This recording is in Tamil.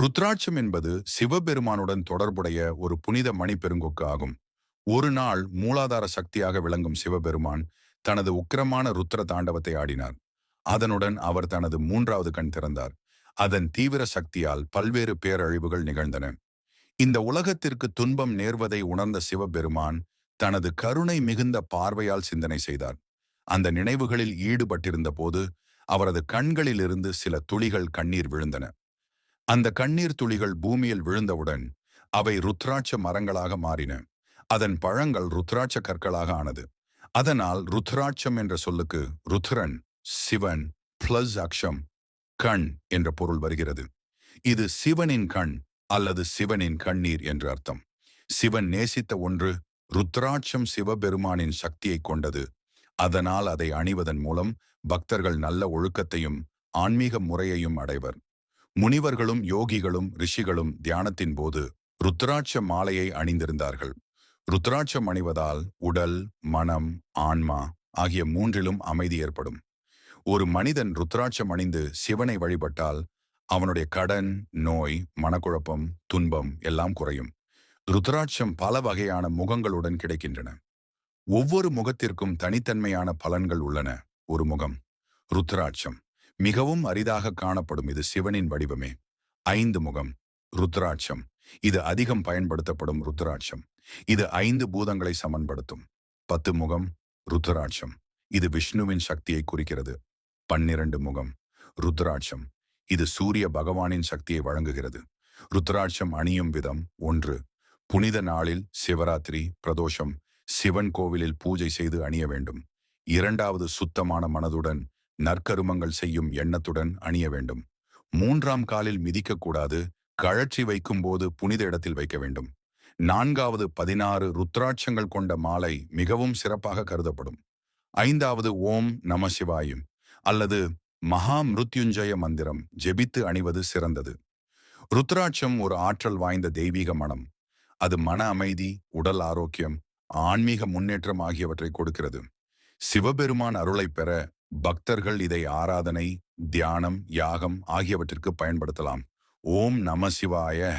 ருத்ராட்சம் என்பது சிவபெருமானுடன் தொடர்புடைய ஒரு புனித மணி பெருங்கொக்கு ஆகும். ஒரு நாள் மூலாதார சக்தியாக விளங்கும் சிவபெருமான் தனது உக்கிரமான ருத்ர தாண்டவத்தை ஆடினார். அதனுடன் அவர் தனது மூன்றாவது கண் திறந்தார். அதன் தீவிர சக்தியால் பல்வேறு பேரழிவுகள் நிகழ்ந்தன. இந்த உலகத்திற்கு துன்பம் நேர்வதை உணர்ந்த சிவபெருமான் தனது கருணை மிகுந்த பார்வையால் சிந்தனை செய்தார். அந்த நினைவுகளில் ஈடுபட்டிருந்த போது அவரது கண்களிலிருந்து சில துளிகள் கண்ணீர் விழுந்தன. அந்த கண்ணீர் துளிகள் பூமியில் விழுந்தவுடன் அவை ருத்ராட்ச மரங்களாக மாறின. அதன் பழங்கள் ருத்ராட்ச கற்களாக ஆனது. அதனால் ருத்ராட்சம் என்ற சொல்லுக்கு ருத்ரன் சிவன் பிளஸ் அக்ஷம் கண் என்ற பொருள் வருகிறது. இது சிவனின் கண் அல்லது சிவனின் கண்ணீர் என்று அர்த்தம். சிவன் நேசித்த ஒன்று ருத்ராட்சம் சிவபெருமானின் சக்தியை கொண்டது. அதனால் அதை அணிவதன் மூலம் பக்தர்கள் நல்ல ஒழுக்கத்தையும் ஆன்மீக முறையையும் அடைவர். முனிவர்களும் யோகிகளும் ரிஷிகளும் தியானத்தின் போது ருத்ராட்ச மாலையை அணிந்திருந்தார்கள். ருத்ராட்சம் அணிவதால் உடல் மனம் ஆன்மா ஆகிய மூன்றிலும் அமைதி ஏற்படும். ஒரு மனிதன் ருத்ராட்சம் அணிந்து சிவனை வழிபட்டால் அவனுடைய கடன் நோய் மனக்குழப்பம் துன்பம் எல்லாம் குறையும். ருத்ராட்சம் பல வகையான முகங்களுடன் கிடைக்கின்றன. ஒவ்வொரு முகத்திற்கும் தனித்தன்மையான பலன்கள் உள்ளன ஒரு முகம். ருத்ராட்சம். மிகவும் அரிதாக காணப்படும் இது சிவனின் வடிவமே. ஐந்து முகம் ருத்ராட்சம். இது அதிகம் பயன்படுத்தப்படும் ருத்ராட்சம். இது ஐந்து பூதங்களை சமன்படுத்தும். பத்து முகம் ருத்ராட்சம். இது விஷ்ணுவின் சக்தியை குறிக்கிறது. பன்னிரண்டு முகம் ருத்ராட்சம். இது சூரிய பகவானின் சக்தியை வழங்குகிறது. ருத்ராட்சம் அணியும் விதம் ஒன்று. புனித நாளில் சிவராத்திரி பிரதோஷம். சிவன் கோவிலில் பூஜை செய்து அணிய வேண்டும். இரண்டாவது சுத்தமான மனதுடன் நற்கருமங்கள் செய்யும் எண்ணத்துடன் அணிய வேண்டும். மூன்றாம் காலில் மிதிக்கக்கூடாது. கழற்றி வைக்கும் போது புனித இடத்தில் வைக்க வேண்டும். நான்காவது பதினாறு ருத்ராட்சங்கள் கொண்ட மாலை மிகவும் சிறப்பாக கருதப்படும். ஐந்தாவது ஓம் நம சிவாயும். அல்லது மகா மிருத்யுஞ்சய மந்திரம் ஜெபித்து அணிவது சிறந்தது. ருத்ராட்சம் ஒரு ஆற்றல் வாய்ந்த தெய்வீக மனம். அது மன அமைதி உடல் ஆரோக்கியம் ஆன்மீக முன்னேற்றம் ஆகியவற்றை கொடுக்கிறது. சிவபெருமான் அருளை பெற பக்தர்கள் இதை ஆராதனை தியானம் யாகம் ஆகியவற்றிற்கு பயன்படுத்தலாம். ஓம் நம சிவாய.